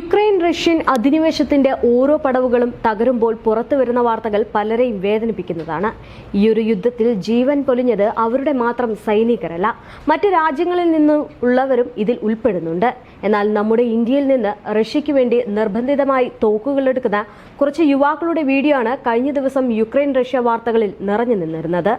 Ukraine Russian അധിനിവേശത്തിന്റെ ഓരോ പടവുകളും തകരുമ്പോൾ പുറത്തു വരുന്ന വാർത്തകൾ പലരെയും വേദനിപ്പിക്കുന്നതാണ്. ഈ ഒരു യുദ്ധത്തിൽ ജീവൻ പൊലിഞ്ഞത് അവരുടെ മാത്രം സൈനികരല്ല മറ്റ് രാജ്യങ്ങളിൽ നിന്ന് ഉള്ളവരും ഇതിൽ ഉൾപ്പെടുന്നുണ്ട്. എന്നാൽ നമ്മുടെ ഇന്ത്യയിൽ നിന്ന് റഷ്യയ്ക്ക് വേണ്ടി നിർബന്ധിതമായി തോക്കുകളെടുക്കുന്ന കുറച്ച് യുവാക്കളുടെ വീഡിയോ ആണ് കഴിഞ്ഞ ദിവസം യുക്രൈൻ റഷ്യ വാർത്തകളിൽ നിറഞ്ഞു നിന്നിരുന്നത്.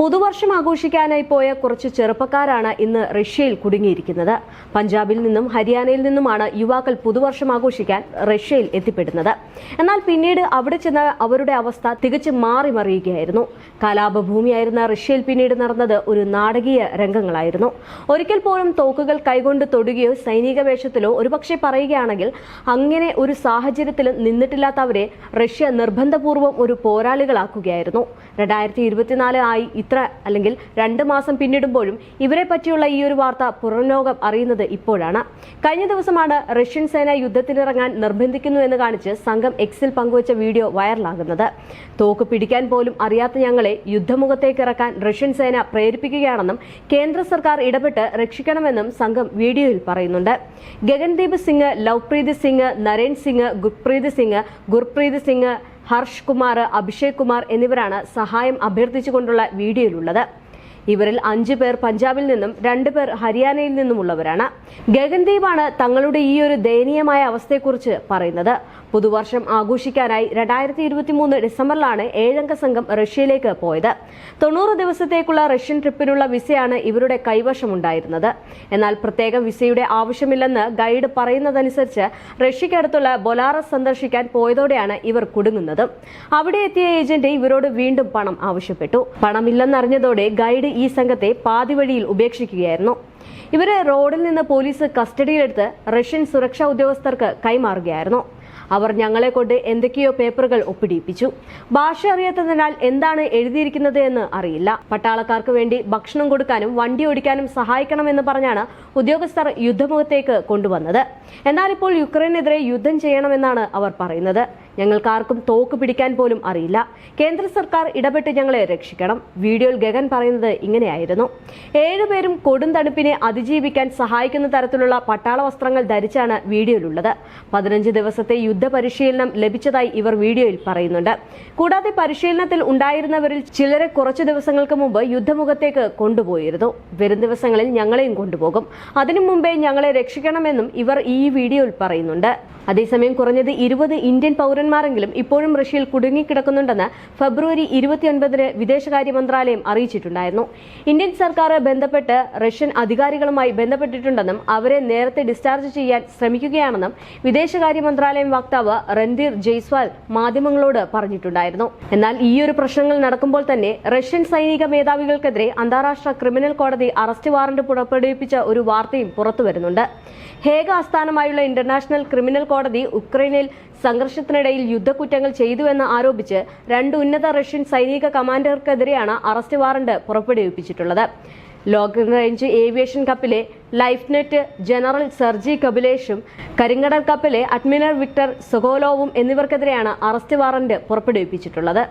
പുതുവർഷം ആഘോഷിക്കാനായി പോയ കുറച്ച് ചെറുപ്പക്കാരാണ് ഇന്ന് റഷ്യയിൽ കുടുങ്ങിയിരിക്കുന്നത്. പഞ്ചാബിൽ നിന്നും ഹരിയാനയിൽ നിന്നുമാണ് യുവാക്കൾ പുതുവർഷം ആഘോഷിക്കാൻ റഷ്യയിൽ എത്തിപ്പെടുന്നത്. എന്നാൽ പിന്നീട് അവിടെ ചെന്ന അവരുടെ അവസ്ഥ തികച്ചും മാറി മറിയുകയായിരുന്നു. കലാപഭൂമിയായിരുന്ന റഷ്യയിൽ പിന്നീട് നടന്നത് ഒരു നാടകീയ രംഗങ്ങളായിരുന്നു. ഒരിക്കൽ പോലും തോക്കുകൾ കൈകൊണ്ട് തൊടുകയോ സൈനിക വേഷത്തിലോ ഒരുപക്ഷെ പറയുകയാണെങ്കിൽ അങ്ങനെ ഒരു സാഹചര്യത്തിൽ നിന്നിട്ടില്ലാത്തവരെ റഷ്യ നിർബന്ധപൂർവം ഒരു പോരാളികളാക്കുകയായിരുന്നു. രണ്ടായിരത്തി ഇരുപത്തിനാല് ആയി ഇത്ര അല്ലെങ്കിൽ രണ്ട് മാസം പിന്നിടുമ്പോഴും ഇവരെ പറ്റിയുള്ള ഈ ഒരു വാർത്ത പുറംലോകം അറിയുന്നത് ഇപ്പോഴാണ്. കഴിഞ്ഞ ദിവസമാണ് റഷ്യൻ സേന യുദ്ധത്തിനിറങ്ങാൻ നിർബന്ധിക്കുന്നു എന്ന് കാണിച്ച് സംഘം എക്സിൽ പങ്കുവച്ച വീഡിയോ വൈറലാകുന്നത്. തോക്ക് പിടിക്കാൻ പോലും അറിയാത്ത ഞങ്ങളെ യുദ്ധമുഖത്തേക്ക് ഇറക്കാൻ റഷ്യൻ സേന പ്രേരിപ്പിക്കുകയാണെന്നും കേന്ദ്ര സർക്കാർ ഇടപെട്ട് രക്ഷിക്കണമെന്നും സംഘം വീഡിയോയിൽ പറയുന്നുണ്ട്. ഗഗൻദീപ് സിംഗ് ലവ്പ്രീത് സിംഗ് നരേൻ സിംഗ് ഗുർപ്രീത് സിംഗ് ഗുർപ്രീത് സിംഗ് ഹർഷ് കുമാർ അഭിഷേക് കുമാർ എന്നിവരാണ് സഹായം അഭ്യർത്ഥിച്ചുകൊണ്ടുള്ള വീഡിയോയിലുള്ളത്. ഇവരിൽ അഞ്ചു പേർ പഞ്ചാബിൽ നിന്നും രണ്ടു പേർ ഹരിയാനയിൽ നിന്നുമുള്ളവരാണ്. ഗഗൻദീപാണ് തങ്ങളുടെ ഈ ഒരു ദയനീയമായ അവസ്ഥയെക്കുറിച്ച് പറയുന്നത്. പുതുവർഷം ആഘോഷിക്കാനായി രണ്ടായിരത്തി ഇരുപത്തിമൂന്ന് ഡിസംബറിലാണ് ഏഴംഗ സംഘം റഷ്യയിലേക്ക് പോയത്. തൊണ്ണൂറ് ദിവസത്തേക്കുള്ള റഷ്യൻ ട്രിപ്പിനുള്ള വിസയാണ് ഇവരുടെ കൈവശമുണ്ടായിരുന്നത്. എന്നാൽ പ്രത്യേക വിസയുടെ ആവശ്യമില്ലെന്ന് ഗൈഡ് പറയുന്നതനുസരിച്ച് റഷ്യക്കടുത്തുള്ള ബൊലാറസ് സന്ദർശിക്കാൻ പോയതോടെയാണ് ഇവർ കുടുങ്ങുന്നത്. അവിടെ എത്തിയ ഏജന്റ് ഇവരോട് വീണ്ടും പണം ആവശ്യപ്പെട്ടു. പണമില്ലെന്നറിഞ്ഞതോടെ ഗൈഡ് ഈ സംഘത്തെ പാതിവഴിയിൽ ഉപേക്ഷിക്കുകയായിരുന്നു. ഇവരെ റോഡിൽ നിന്ന് പോലീസ് കസ്റ്റഡിയിലെടുത്ത് റഷ്യൻ സുരക്ഷാ ഉദ്യോഗസ്ഥർക്ക് കൈമാറുകയായിരുന്നു. അവർ ഞങ്ങളെ കൊണ്ട് എന്തൊക്കെയോ പേപ്പറുകൾ ഒപ്പിടിയിപ്പിച്ചു ഭാഷ അറിയാത്തതിനാൽ എന്താണ് എഴുതിയിരിക്കുന്നത് എന്ന് അറിയില്ല. പട്ടാളക്കാർക്ക് വേണ്ടി ഭക്ഷണം കൊടുക്കാനും വണ്ടി ഓടിക്കാനും സഹായിക്കണമെന്ന് പറഞ്ഞാണ് ഉദ്യോഗസ്ഥർ യുദ്ധമുഖത്തേക്ക് കൊണ്ടുവന്നത്. എന്നാൽ ഇപ്പോൾ യുക്രൈനെതിരെ യുദ്ധം ചെയ്യണമെന്നാണ് അവർ പറയുന്നത്. ഞങ്ങൾക്കാർക്കും തോക്ക് പിടിക്കാൻ പോലും അറിയില്ല. കേന്ദ്ര സർക്കാർ ഇടപെട്ട് ഞങ്ങളെ രക്ഷിക്കണം. വീഡിയോയിൽ ഗഗൻ പറയുന്നത് ഇങ്ങനെയായിരുന്നു. ഏഴുപേരും കൊടും തണുപ്പിനെ അതിജീവിക്കാൻ സഹായിക്കുന്ന തരത്തിലുള്ള പട്ടാള വസ്ത്രങ്ങൾ ധരിച്ചാണ് വീഡിയോയിലുള്ളത്. പതിനഞ്ച് ദിവസത്തെ യുദ്ധ പരിശീലനം ലഭിച്ചതായി ഇവർ വീഡിയോയിൽ പറയുന്നുണ്ട്. കൂടാതെ പരിശീലനത്തിൽ ഉണ്ടായിരുന്നവരിൽ ചിലരെ കുറച്ചു ദിവസങ്ങൾക്ക് മുമ്പ് യുദ്ധമുഖത്തേക്ക് കൊണ്ടുപോയിരുന്നു. വരും ദിവസങ്ങളിൽ ഞങ്ങളെയും കൊണ്ടുപോകും. അതിനു മുമ്പേ ഞങ്ങളെ രക്ഷിക്കണമെന്നും ഇവർ ഈ വീഡിയോയിൽ പറയുന്നുണ്ട്. അതേസമയം കുറഞ്ഞത് ഇരുപത് ഇന്ത്യൻ പൗരന്മാരെങ്കിലും ഇപ്പോഴും റഷ്യയിൽ കുടുങ്ങിക്കിടക്കുന്നുണ്ടെന്ന് ഫെബ്രുവരി ഇരുപത്തിയൊൻപതിന് വിദേശകാര്യ മന്ത്രാലയം അറിയിച്ചിട്ടുണ്ടായിരുന്നു. ഇന്ത്യൻ സർക്കാർ ബന്ധപ്പെട്ട് റഷ്യൻ അധികാരികളുമായി ബന്ധപ്പെട്ടിട്ടുണ്ടെന്നും അവരെ നേരത്തെ ഡിസ്ചാർജ് ചെയ്യാൻ ശ്രമിക്കുകയാണെന്നും വിദേശകാര്യ മന്ത്രാലയം വക്താവ് രൺധീർ ജയ്സ്വാൽ മാധ്യമങ്ങളോട് പറഞ്ഞിട്ടുണ്ടായിരുന്നു. എന്നാൽ ഈയൊരു പ്രശ്നങ്ങൾ നടക്കുമ്പോൾ തന്നെ റഷ്യൻ സൈനിക മേധാവികൾക്കെതിരെ അന്താരാഷ്ട്ര ക്രിമിനൽ കോടതി അറസ്റ്റ് വാറന്റ് പുറപ്പെടുവിപ്പിച്ച ഒരു വാർത്തയും പുറത്തുവരുന്നുണ്ട്. ഹേഗ ആസ്ഥാനമായുള്ള ഇന്റർനാഷണൽ ക്രിമിനൽ കോടതി ഉക്രൈനിൽ സംഘർഷത്തിനിടയിൽ യുദ്ധക്കുറ്റങ്ങൾ ചെയ്തുവെന്ന് ആരോപിച്ച് രണ്ട് ഉന്നത റഷ്യൻ സൈനിക കമാൻഡർക്കെതിരെയാണ് അറസ്റ്റ് വാറണ്ട് പുറപ്പെടുവിപ്പിച്ചിട്ടുള്ളത്. ലോങ് റേഞ്ച് ഏവിയേഷൻ കപ്പിലെ ലൈഫ്നെറ്റ് ജനറൽ സെർജി കപിലേഷും കരിങ്കടൽ കപ്പിലെ അഡ്മിറൽ വിക്ടർ സൊഗോലോവും എന്നിവർക്കെതിരെയാണ് അറസ്റ്റ് വാറന്റ് പുറപ്പെടുവിപ്പിച്ചിട്ടുള്ളത്.